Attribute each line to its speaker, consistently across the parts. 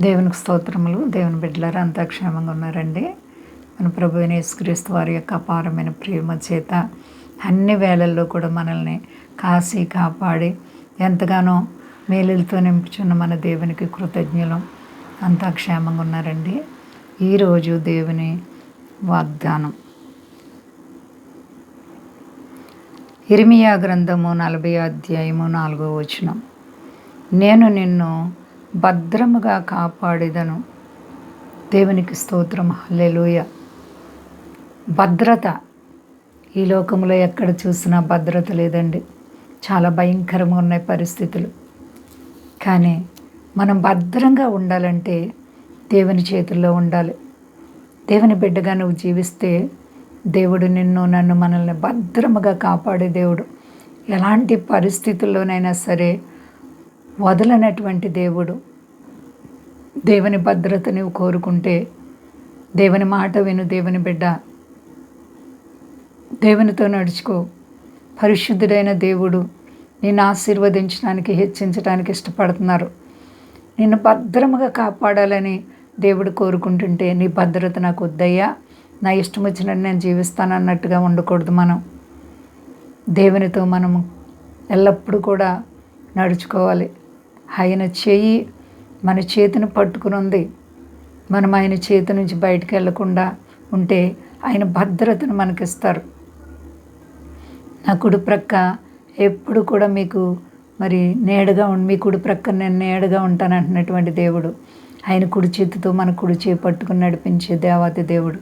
Speaker 1: దేవునికి స్తోత్రములు. దేవుని బిడ్డలారా అంతా క్షేమంగా ఉన్నారండి. మన ప్రభు యేసుక్రీస్తు వారి యొక్క అపారమైన ప్రేమ చేత అన్ని వేళల్లో కూడా మనల్ని కాసి కాపాడి ఎంతగానో మేలులతో నింపుచున్న మన దేవునికి కృతజ్ఞులం. అంతా క్షేమంగా ఉన్నారండి. ఈరోజు దేవుని వాగ్దానం. ఇరిమియా గ్రంథము నలభై అధ్యాయము నాలుగో వచనం. నేను నిన్ను భద్రముగా కాపాడేదను. దేవునికి స్తోత్రం. హల్లెలూయ. భద్రత. ఈ లోకంలో ఎక్కడ చూసినా భద్రత లేదండి. చాలా భయంకరంగా ఉన్నాయి పరిస్థితులు. కానీ మనం భద్రంగా ఉండాలంటే దేవుని చేతుల్లో ఉండాలి. దేవుని బిడ్డగా నువ్వు జీవిస్తే దేవుడు నిన్ను నన్ను మనల్ని భద్రముగా కాపాడే దేవుడు. ఎలాంటి పరిస్థితుల్లోనైనా సరే వదలనటువంటి దేవుడు. దేవుని భద్రత నీవు కోరుకుంటే దేవుని మాట విను దేవుని బిడ్డ. దేవునితో నడుచుకో. పరిశుద్ధుడైన దేవుడు నిన్ను ఆశీర్వదించడానికి హెచ్చించడానికి ఇష్టపడుతున్నారు. నిన్ను భద్రముగా కాపాడాలని దేవుడు కోరుకుంటుంటే నీ భద్రత నాకు వద్దయ్యా. నా ఇష్టం వచ్చినట్టు నేను జీవిస్తాను అన్నట్టుగా ఉండకూడదు మనం. దేవునితో మనము ఎల్లప్పుడూ కూడా నడుచుకోవాలి. ఆయన చేయి మన చేతిని పట్టుకుని ఉంది. మనం ఆయన చేతి నుంచి బయటకు వెళ్ళకుండా ఉంటే ఆయన భద్రతను మనకిస్తారు. నా కుడి ప్రక్క ఎప్పుడు కూడా మీకు మరి నేడుగా ఉండి మీ కుడి ప్రక్క నేను నేడుగా ఉంటాను అంటున్నటువంటి దేవుడు. ఆయన కుడి చేతితో మన కుడి చేయి పట్టుకుని నడిపించే దేవాతి దేవుడు.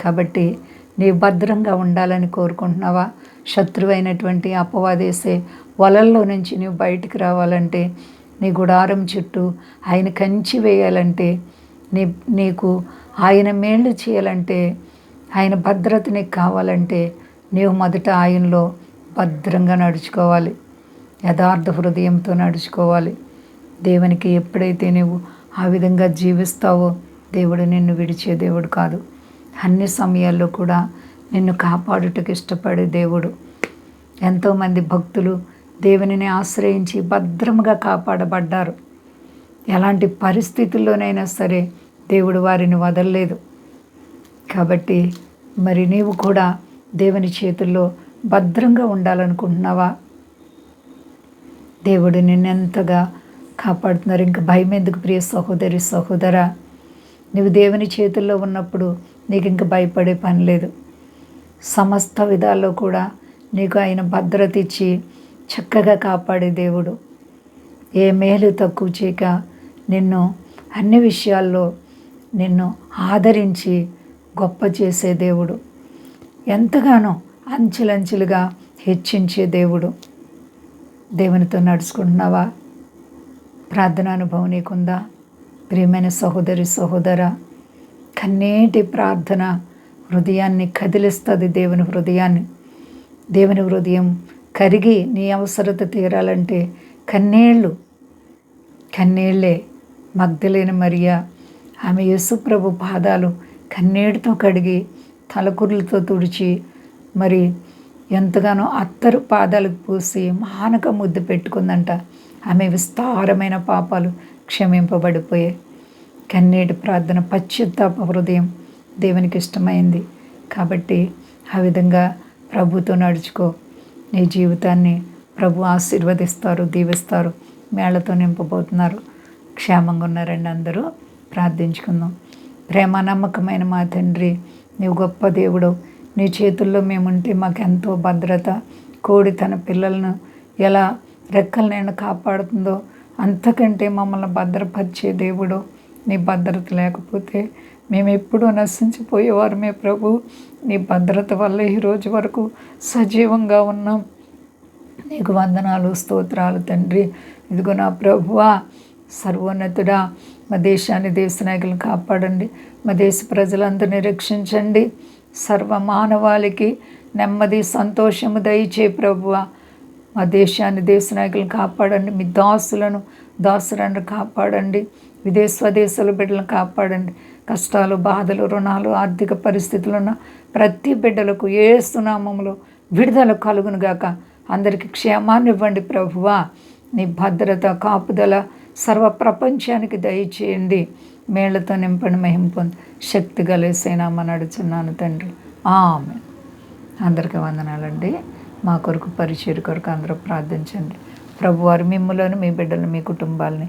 Speaker 1: కాబట్టి నీవు భద్రంగా ఉండాలని కోరుకుంటున్నావా? శత్రువైనటువంటి అపవాదేసే వలల్లో నుంచి నువ్వు బయటికి రావాలంటే నీ గుడారం చుట్టూ ఆయన కంచి వేయాలంటే నీ నీకు ఆయన మేళ్ళు చేయాలంటే ఆయన భద్రత నీకు కావాలంటే నీవు మొదట ఆయనలో భద్రంగా నడుచుకోవాలి. యథార్థ హృదయంతో నడుచుకోవాలి. దేవునికి ఎప్పుడైతే నువ్వు ఆ విధంగా జీవిస్తావో దేవుడు నిన్ను విడిచే దేవుడు కాదు. అన్ని సమయాల్లో కూడా నిన్ను కాపాడుటకు ఇష్టపడే దేవుడు. ఎంతోమంది భక్తులు దేవునిని ఆశ్రయించి భద్రముగా కాపాడబడ్డారు. ఎలాంటి పరిస్థితుల్లోనైనా సరే దేవుడు వారిని వదలలేదు. కాబట్టి మరి నీవు కూడా దేవుని చేతుల్లో భద్రంగా ఉండాలనుకుంటున్నావా? దేవుడు నిన్నెంతగా కాపాడుతున్నారు. ఇంకా భయం ఎందుకు ప్రియ సహోదరి సహోదర? నువ్వు దేవుని చేతుల్లో ఉన్నప్పుడు నీకు ఇంకా భయపడే పని లేదు. సమస్త విధాల్లో కూడా నీకు ఆయన భద్రత ఇచ్చి చక్కగా కాపాడే దేవుడు. ఏ మేలు తక్కువ చేయక నిన్ను అన్ని విషయాల్లో నిన్ను ఆదరించి గొప్ప చేసే దేవుడు. ఎంతగానో అంచెలంచెలుగా హెచ్చించే దేవుడు. దేవునితో నడుచుకుంటున్నావా? ప్రార్థన అనుభవం నీకుందా? ప్రియమైన సహోదరి సహోదర కన్నీటి ప్రార్థన హృదయాన్ని కదిలిస్తుంది దేవుని హృదయాన్ని. దేవుని హృదయం కరిగి నీ అవసరత తీరాలంటే కన్నీళ్ళు కన్నీళ్ళే మగ్ధలేని మరియా. ఆమె యేసుప్రభు పాదాలు కన్నీటితో కడిగి తలకుర్లతో తుడిచి మరి ఎంతగానో అత్తరు పాదాలకు పూసి మానక ముద్దు పెట్టుకుందంట. ఆమె విస్తారమైన పాపాలు క్షమింపబడిపోయాయి. కన్నీటి ప్రార్థన పశ్చిత్తాప హృదయం దేవునికి ఇష్టమైంది. కాబట్టి ఆ విధంగా ప్రభుతో నడుచుకో. నీ జీవితాన్ని ప్రభు ఆశీర్వదిస్తారు దీవిస్తారు మేళ్ళతో నింపబోతున్నారు. క్షేమంగా ఉన్నారండి అందరూ. ప్రార్థించుకుందాం. ప్రేమ నమ్మకమైన మా తండ్రి నీవు గొప్ప దేవుడు నీ చేతుల్లో మేముంటే మాకెంతో భద్రత కోడి తన పిల్లలను ఎలా రెక్కల నేను కాపాడుతుందో అంతకంటే మమ్మల్ని భద్రపరిచే దేవుడు నీ భద్రత లేకపోతే మేము ఎప్పుడూ నశించిపోయేవారమే ప్రభు. నీ భద్రత వల్ల ఈరోజు వరకు సజీవంగా ఉన్నాం. నీకు వందనాలు స్తోత్రాలు తండ్రి. ఇదిగో నా ప్రభువా సర్వోన్నతుడా మా దేశాన్ని దేశ నాయకులను కాపాడండి. మా దేశ ప్రజలందరినీ రక్షించండి. సర్వ మానవాళికి నెమ్మది సంతోషము దయచే ప్రభువా. మా దేశాన్ని దేశ నాయకులను కాపాడండి. మీ దాసులను దాసులను కాపాడండి. విదేశ స్వదేశాల బిడ్డలను కాపాడండి. కష్టాలు బాధలు రుణాలు ఆర్థిక పరిస్థితులు ఉన్న ప్రతి బిడ్డలకు ఏ సునామంలో విడుదల కలుగునుగాక అందరికీ క్షేమాన్ని ఇవ్వండి ప్రభువా. నీ భద్రత కాపుదల సర్వ ప్రపంచానికి దయచేయండి. మేళ్ళతో నింపండి మహిం పొంది శక్తి కలిసేనామని అడుచున్నాను తండ్రి. ఆమె అందరికీ వందనాలండి. మా కొరకు పరిచయ కొరకు అందరూ ప్రార్థించండి. ప్రభువారు మిమ్మల్ని మీ బిడ్డలను మీ కుటుంబాలని